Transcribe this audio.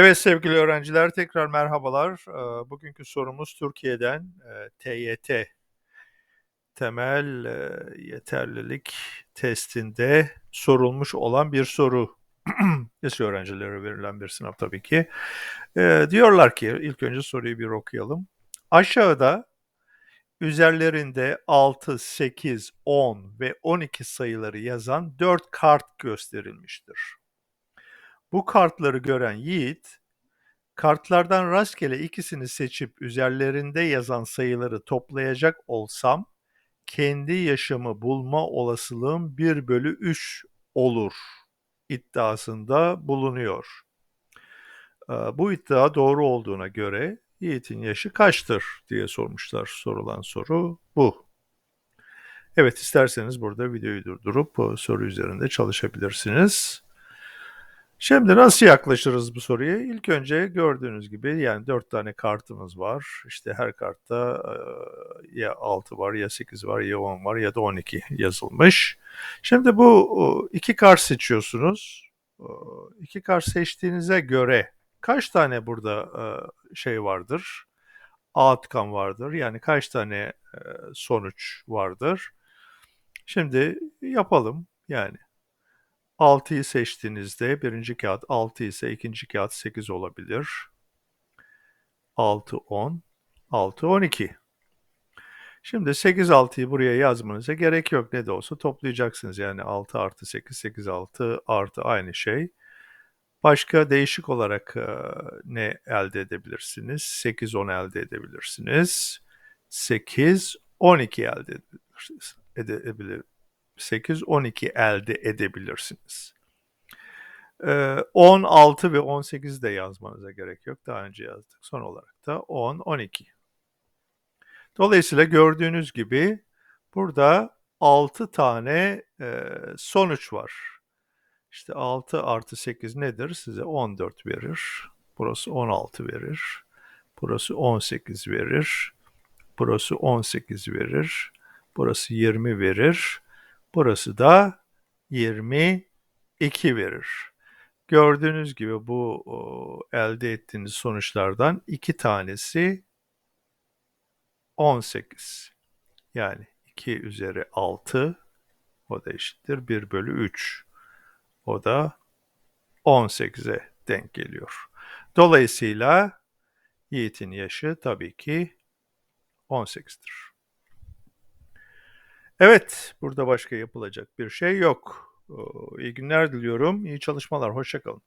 Evet sevgili öğrenciler tekrar merhabalar. Ee, Bugünkü sorumuz Türkiye'den e, TYT temel e, yeterlilik testinde sorulmuş olan bir soru. Lise öğrencilere verilen bir sınav tabii ki. Ee, diyorlar ki ilk önce soruyu bir okuyalım. Aşağıda üzerlerinde 6, 8, 10 ve 12 sayıları yazan 4 kart gösterilmiştir. Bu kartları gören Yiğit Kartlardan rastgele ikisini seçip üzerlerinde yazan sayıları toplayacak olsam kendi yaşamı bulma olasılığım 1 bölü 3 olur iddiasında bulunuyor. Ee, Bu iddia doğru olduğuna göre Yiğit'in yaşı kaçtır diye sormuşlar. Sorulan soru bu. Evet isterseniz burada videoyu durdurup e, soru üzerinde çalışabilirsiniz. Şimdi nasıl yaklaşırız bu soruya? İlk önce gördüğünüz gibi yani 4 tane kartımız var. İşte her kartta ya 6 var ya 8 var ya 10 var ya da 12 yazılmış. Şimdi bu iki kart seçiyorsunuz. İki kart seçtiğinize göre kaç tane burada şey vardır? Outcome vardır. Yani kaç tane sonuç vardır? Şimdi yapalım yani. 6'yı seçtiğinizde birinci kağıt 6 ise ikinci kağıt 8 olabilir. 6, 10, 6, 12. Şimdi 8, 6'yı buraya yazmanıza gerek yok. Ne de olsa toplayacaksınız. Yani 6 artı 8, 8, 6 artı aynı şey. Başka değişik olarak ne elde edebilirsiniz? 8, 10 elde edebilirsiniz. 8, 12 elde edebilirsiniz. Edebilir, 8, 12 elde edebilirsiniz. Ee, 10, 6 ve 18 de yazmanıza gerek yok. Daha önce yazdık. Son olarak da 10, 12. Dolayısıyla gördüğünüz gibi burada 6 tane sonuç var. İşte 6 artı 8 nedir? Size 14 verir. Burası 16 verir. Burası 18 verir. Burası 18 verir. Burası 20 verir. Burası da 22 verir. Gördüğünüz gibi bu elde ettiğiniz sonuçlardan iki tanesi 18. Yani 2 üzeri 6 o da eşittir 1 bölü 3. O da 18'e denk geliyor. Dolayısıyla Yiğit'in yaşı tabii ki 18'dir. Evet, burada başka yapılacak bir şey yok. İyi günler diliyorum. İyi çalışmalar. Hoşçakalın.